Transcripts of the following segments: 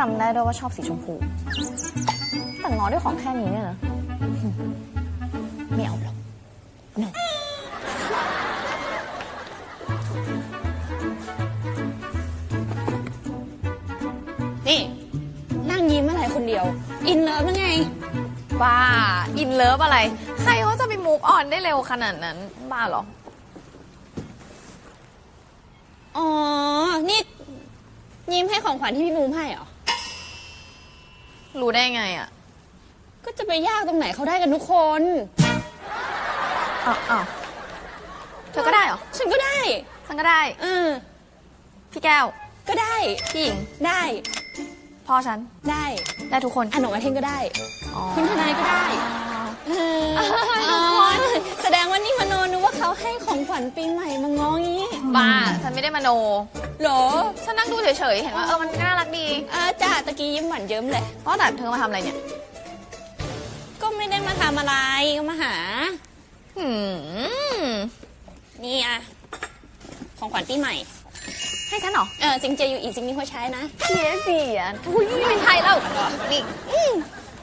จำได้ด้วยว่าชอบสีชมพู แต่งอด้วยของแค่นี้เนี่ยนะไม่เอาหรอก no นี่นั่งยิ้มอะไรคนเดียว อินเลิฟนั่ไงบ้าอินเลิฟอะไร ใครเขาจะไปมูฟออนได้เร็วขนาดนั้น บ้าเหรอ อ๋อ นี่ ยิ้มให้ของขวัญที่พี่บูมให้เหรอ รู้ได้ไงอะ ก็จะไปยากตรงไหนเขาได้กันทุกคนอ้าวอ้าวเธอก็ได้เหรอ ฉันก็ได้ฉันก็ได้ เออพี่แก้ว ก็ได้ พี่หญิง ได้ พ่อฉัน ได้ ได้ทุกคนอันหนงอาเทงก็ได้อ๋อคุณทนายก็ได้เออทุกคนแสดงว่านี่มโนนึกว่าเขาให้ของขวัญปีใหม่มาง้องี้ บ้า ฉันไม่ได้มโนเหรอฉันนั่งดูเฉยๆ เห็นว่าเออมันน่ารักดีอาจ้าตะกี้ยิ้มหวานเยิ้มเลยเพราะแต่เธอมาทำอะไรเนี่ย ก็ไม่ได้มาทำอะไร ก็มาหา หืม นี่อะของขวัญปีใหม่ ให้ฉันเหรอ เออจริงเจอยู่อีกจริงนี่เขาใช้นะเสียเสียอุ้ยไม่ไทยแล้วนี่อืม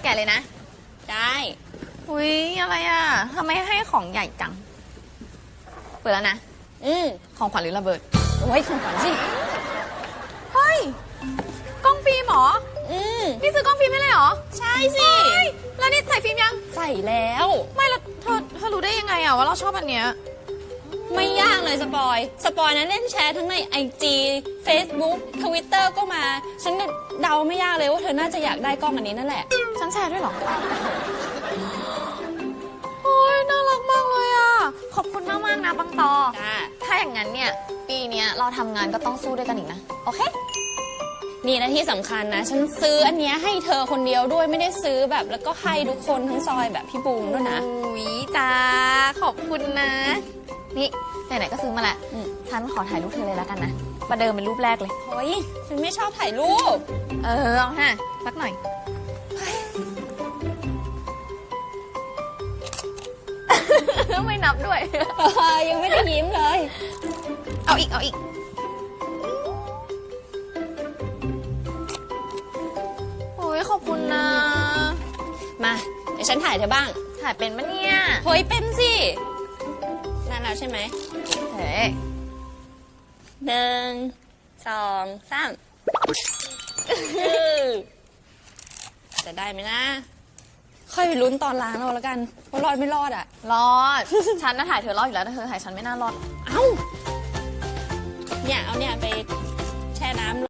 แกะเลยนะ ได้อุ้ยอะไรอะทำไมให้ของใหญ่จัง เปิดแล้วนะ อืมของขวัญหรือระเบิด โอ้ยของขวัญสิเฮ้ยกล้องฟิล์มเหรออืมนี่ซื้อกล้องฟิล์มให้เลยเหรอใช่สิเฮ้ยแล้วนี่ใส่ฟิล์มยัง ใส่แล้ว ไม่แล้วเธอเธอรู้ได้ยังไงอะว่าเราชอบอันเนี้ยไม่ยากเลยสปอย สปอยนั้นเล่นแชร์ทั้งใน IG Facebook Twitter ก็มา ฉันเดาไม่ยากเลยว่าเธอน่าจะอยากได้กล้องอันนี้นั่นแหละ ฉันแชร์ด้วยเหรอโอ้ยน่ารักมากเลยอะขอบคุณมากมากๆนะปังตอจ้าถ้าอย่างนั้นเนี่ยปี เนี้ยเราทำงานก็ต้องสู้ด้วยกันอีกนะ โอเค นี่และที่สำคัญนะ ฉันซื้ออันเนี้ยให้เธอคนเดียวด้วยไม่ได้ซื้อแบบแล้วก็ให้ทุกคนทั้งซอยแบบพี่บูมด้วยนะ อุ้ยจ้าขอบคุณนะ นี่ไหนๆก็ซื้อมาแหละอืม ฉันขอถ่ายรูปเธอเลยแล้วกันนะ ประเดิมเป็นรูปแรกเลย เฮ้ยฉันไม่ชอบถ่ายรูป เออเอาฮะสักหน่อย ไม่นับด้วย ยังไม่ได้ยิ้มเลย เอาอีก เอาอีก โอ้ยขอบคุณนะ มาเดี๋ยวฉันถ่ายเธอบ้าง ถ่ายเป็นปะเนี่ยเฮ้ยเป็นสินั่นแล้วใช่ไหมเฮ้ยหนึ่งสองสามจะได้ไหมนะ ค่อยไปลุ้นตอนล้างเราแล้วกันว่ารอดไม่รอดอะ รอด ฉันน่ะถ่ายเธอรอดอยู่แล้วแต่เธอถ่ายฉันไม่น่ารอด เอ้า เนี่ยเอาเนี่ยไปแช่น้ำ